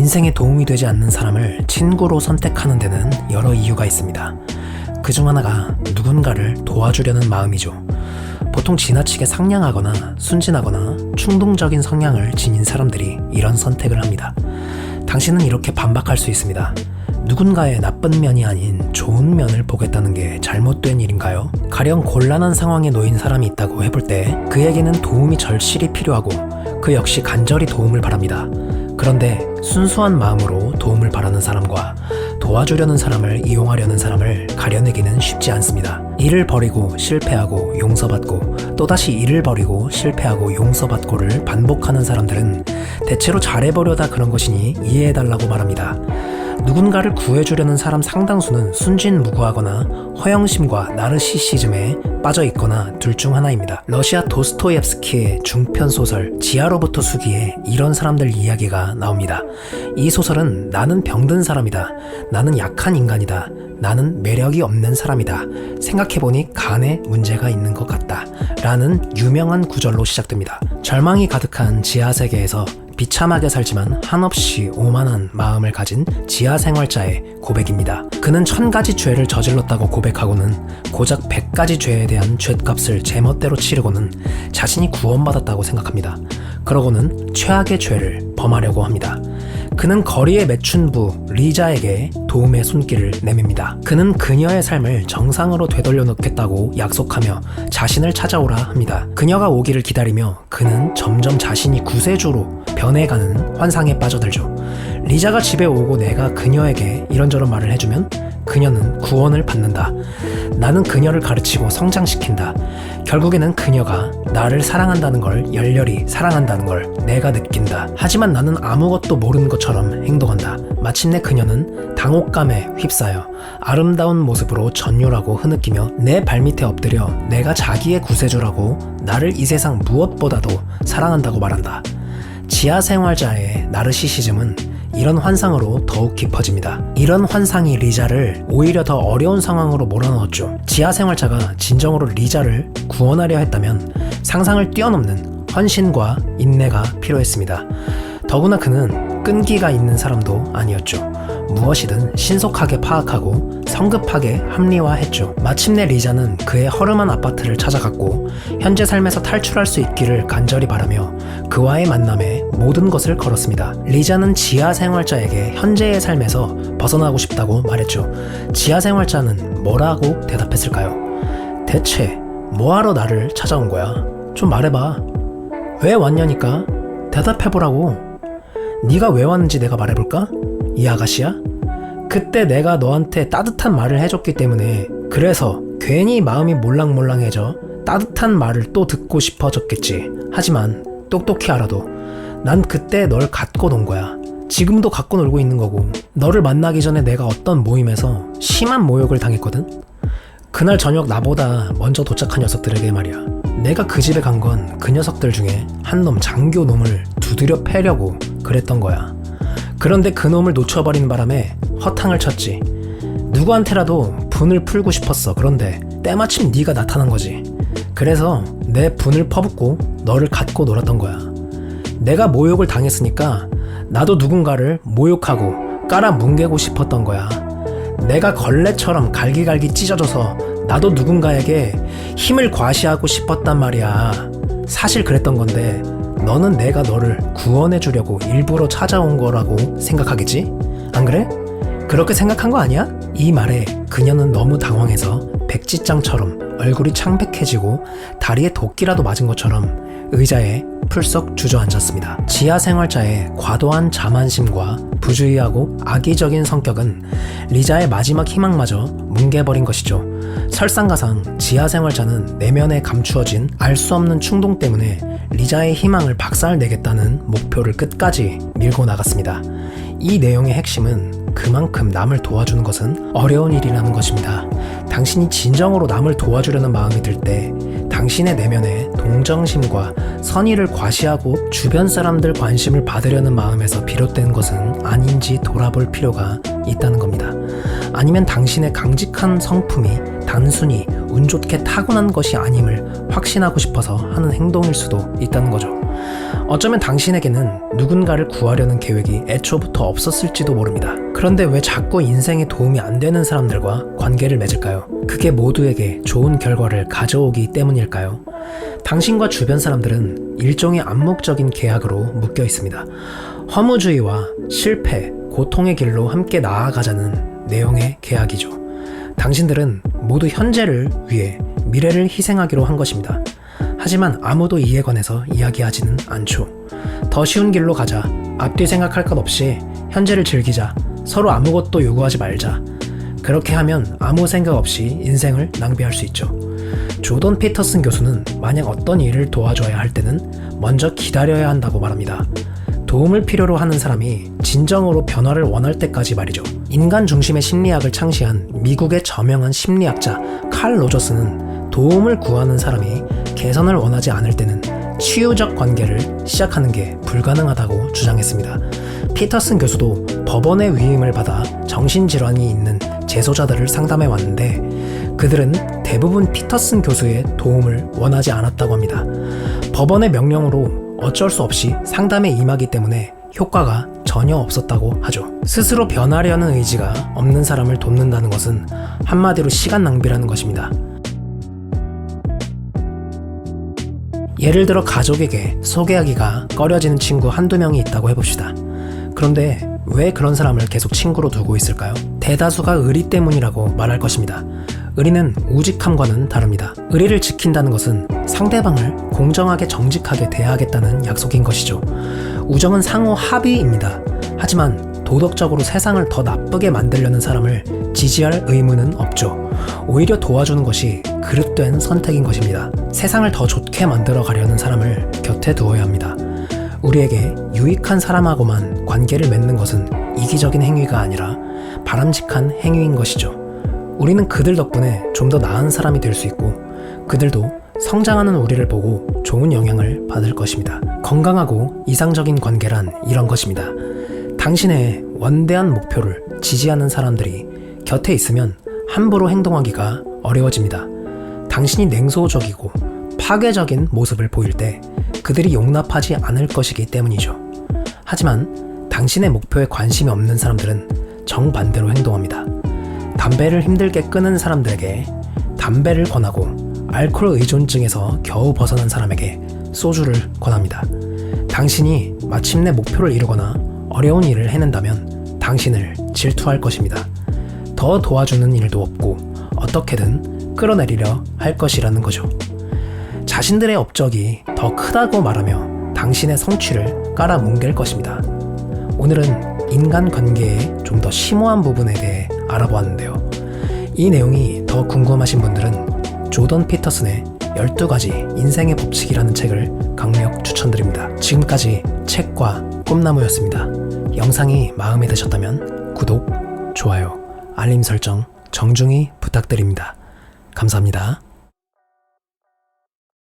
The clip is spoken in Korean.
인생에 도움이 되지 않는 사람을 친구로 선택하는 데는 여러 이유가 있습니다. 그 중 하나가 누군가를 도와주려는 마음이죠. 보통 지나치게 상냥하거나 순진하거나 충동적인 성향을 지닌 사람들이 이런 선택을 합니다. 당신은 이렇게 반박할 수 있습니다. 누군가의 나쁜 면이 아닌 좋은 면을 보겠다는 게 잘못된 일인가요? 가령 곤란한 상황에 놓인 사람이 있다고 해볼 때 그에게는 도움이 절실히 필요하고 그 역시 간절히 도움을 바랍니다. 그런데 순수한 마음으로 도움을 바라는 사람과 도와주려는 사람을 이용하려는 사람을 가려내기는 쉽지 않습니다. 일을 버리고 실패하고 용서받고 또다시 일을 버리고 실패하고 용서받고를 반복하는 사람들은 대체로 잘해보려다 그런 것이니 이해해달라고 말합니다. 누군가를 구해주려는 사람 상당수는 순진무구하거나 허영심과 나르시시즘에 빠져 있거나 둘 중 하나입니다. 러시아 도스토옙스키의 중편 소설 지하로부터 수기에 이런 사람들 이야기가 나옵니다. 이 소설은 나는 병든 사람이다. 나는 약한 인간이다. 나는 매력이 없는 사람이다. 생각해보니 간에 문제가 있는 것 같다. 라는 유명한 구절로 시작됩니다. 절망이 가득한 지하 세계에서 비참하게 살지만 한없이 오만한 마음을 가진 지하 생활자의 고백입니다. 그는 천 가지 죄를 저질렀다고 고백하고는 고작 백 가지 죄에 대한 죄값을 제멋대로 치르고는 자신이 구원받았다고 생각합니다. 그러고는 최악의 죄를 범하려고 합니다. 그는 거리의 매춘부 리자에게 도움의 손길을 내밉니다. 그는 그녀의 삶을 정상으로 되돌려 놓겠다고 약속하며 자신을 찾아오라 합니다. 그녀가 오기를 기다리며 그는 점점 자신이 구세주로 변해가는 환상에 빠져들죠. 리자가 집에 오고 내가 그녀에게 이런저런 말을 해주면 그녀는 구원을 받는다. 나는 그녀를 가르치고 성장시킨다. 결국에는 그녀가 나를 사랑한다는 걸 열렬히 사랑한다는 걸 내가 느낀다. 하지만 나는 아무것도 모르는 것처럼 행동한다. 마침내 그녀는 당혹감에 휩싸여 아름다운 모습으로 전율하고 흐느끼며 내 발밑에 엎드려 내가 자기의 구세주라고 나를 이 세상 무엇보다도 사랑한다고 말한다. 지하 생활자의 나르시시즘은 이런 환상으로 더욱 깊어집니다. 이런 환상이 리자를 오히려 더 어려운 상황으로 몰아넣었죠. 지하 생활자가 진정으로 리자를 구원하려 했다면 상상을 뛰어넘는 헌신과 인내가 필요했습니다. 더구나 그는 끈기가 있는 사람도 아니었죠. 무엇이든 신속하게 파악하고 성급하게 합리화했죠. 마침내 리자는 그의 허름한 아파트를 찾아갔고 현재 삶에서 탈출할 수 있기를 간절히 바라며 그와의 만남에 모든 것을 걸었습니다. 리자는 지하 생활자에게 현재의 삶에서 벗어나고 싶다고 말했죠. 지하 생활자는 뭐라고 대답했을까요? 대체 뭐하러 나를 찾아온 거야? 좀 말해봐. 왜 왔냐니까? 대답해보라고. 네가 왜 왔는지 내가 말해볼까? 이 아가씨야? 그때 내가 너한테 따뜻한 말을 해줬기 때문에 그래서 괜히 마음이 몰랑몰랑해져 따뜻한 말을 또 듣고 싶어졌겠지. 하지만 똑똑히 알아도 난 그때 널 갖고 논 거야. 지금도 갖고 놀고 있는 거고 너를 만나기 전에 내가 어떤 모임에서 심한 모욕을 당했거든? 그날 저녁 나보다 먼저 도착한 녀석들에게 말이야. 내가 그 집에 간 건 그 녀석들 중에 한 놈 장교 놈을 두드려 패려고 그랬던 거야. 그런데 그 놈을 놓쳐버리는 바람에 허탕을 쳤지. 누구한테라도 분을 풀고 싶었어. 그런데 때마침 네가 나타난 거지. 그래서 내 분을 퍼붓고 너를 갖고 놀았던 거야. 내가 모욕을 당했으니까 나도 누군가를 모욕하고 깔아뭉개고 싶었던 거야. 내가 걸레처럼 갈기갈기 찢어져서 나도 누군가에게 힘을 과시하고 싶었단 말이야. 사실 그랬던 건데 너는 내가 너를 구원해 주려고 일부러 찾아온 거라고 생각하겠지? 안 그래? 그렇게 생각한 거 아니야? 이 말에 그녀는 너무 당황해서 백지장처럼 얼굴이 창백해지고 다리에 도끼라도 맞은 것처럼 의자에 풀썩 주저앉았습니다. 지하 생활자의 과도한 자만심과 부주의하고 악의적인 성격은 리자의 마지막 희망마저 뭉개버린 것이죠. 설상가상 지하 생활자는 내면에 감추어진 알 수 없는 충동 때문에 리자의 희망을 박살내겠다는 목표를 끝까지 밀고 나갔습니다. 이 내용의 핵심은 그만큼 남을 도와주는 것은 어려운 일이라는 것입니다. 당신이 진정으로 남을 도와주려는 마음이 들 때 당신의 내면에 동정심과 선의를 과시하고 주변 사람들 관심을 받으려는 마음에서 비롯된 것은 아닌지 돌아볼 필요가 있다는 겁니다. 아니면 당신의 강직한 성품이 단순히 운 좋게 타고난 것이 아님을 확신하고 싶어서 하는 행동일 수도 있다는 거죠. 어쩌면 당신에게는 누군가를 구하려는 계획이 애초부터 없었을지도 모릅니다. 그런데 왜 자꾸 인생에 도움이 안 되는 사람들과 관계를 맺을까요? 그게 모두에게 좋은 결과를 가져오기 때문일까요? 당신과 주변 사람들은 일종의 암묵적인 계약으로 묶여 있습니다. 허무주의와 실패, 고통의 길로 함께 나아가자는 내용의 계약이죠. 당신들은 모두 현재를 위해 미래를 희생하기로 한 것입니다. 하지만 아무도 이에 관해서 이야기하지는 않죠. 더 쉬운 길로 가자. 앞뒤 생각할 것 없이 현재를 즐기자. 서로 아무것도 요구하지 말자. 그렇게 하면 아무 생각 없이 인생을 낭비할 수 있죠. 조던 피터슨 교수는 만약 어떤 일을 도와줘야 할 때는 먼저 기다려야 한다고 말합니다. 도움을 필요로 하는 사람이 진정으로 변화를 원할 때까지 말이죠. 인간 중심의 심리학을 창시한 미국의 저명한 심리학자 칼 로저스는 도움을 구하는 사람이 개선을 원하지 않을 때는 치유적 관계를 시작하는 게 불가능하다고 주장했습니다. 피터슨 교수도 법원의 위임을 받아 정신질환이 있는 재소자들을 상담해 왔는데 그들은 대부분 피터슨 교수의 도움을 원하지 않았다고 합니다. 법원의 명령으로 어쩔 수 없이 상담에 임하기 때문에 효과가 전혀 없었다고 하죠. 스스로 변하려는 의지가 없는 사람을 돕는다는 것은 한마디로 시간 낭비라는 것입니다. 예를 들어 가족에게 소개하기가 꺼려지는 친구 한두 명이 있다고 해봅시다. 그런데 왜 그런 사람을 계속 친구로 두고 있을까요? 대다수가 의리 때문이라고 말할 것입니다. 의리는 우직함과는 다릅니다. 의리를 지킨다는 것은 상대방을 공정하게 정직하게 대하겠다는 약속인 것이죠. 우정은 상호 합의입니다. 하지만 도덕적으로 세상을 더 나쁘게 만들려는 사람을 지지할 의무는 없죠. 오히려 도와주는 것이 그릇된 선택인 것입니다. 세상을 더 좋게 만들어 가려는 사람을 곁에 두어야 합니다. 우리에게 유익한 사람하고만 관계를 맺는 것은 이기적인 행위가 아니라 바람직한 행위인 것이죠. 우리는 그들 덕분에 좀 더 나은 사람이 될 수 있고 그들도 성장하는 우리를 보고 좋은 영향을 받을 것입니다. 건강하고 이상적인 관계란 이런 것입니다. 당신의 원대한 목표를 지지하는 사람들이 곁에 있으면 함부로 행동하기가 어려워집니다. 당신이 냉소적이고 파괴적인 모습을 보일 때 그들이 용납하지 않을 것이기 때문이죠. 하지만 당신의 목표에 관심이 없는 사람들은 정반대로 행동합니다. 담배를 힘들게 끊은 사람들에게 담배를 권하고 알코올 의존증에서 겨우 벗어난 사람에게 소주를 권합니다. 당신이 마침내 목표를 이루거나 어려운 일을 해낸다면 당신을 질투할 것입니다. 더 도와주는 일도 없고 어떻게든 끌어내리려 할 것이라는 거죠. 자신들의 업적이 더 크다고 말하며 당신의 성취를 깔아뭉갤 것입니다. 오늘은 인간 관계의 좀 더 심오한 부분에 대해 알아보았는데요. 이 내용이 더 궁금하신 분들은 조던 피터슨의 12가지 인생의 법칙이라는 책을 강력 추천드립니다. 지금까지 책과 꿈나무였습니다. 영상이 마음에 드셨다면 구독, 좋아요, 알림 설정 정중히 부탁드립니다. 감사합니다.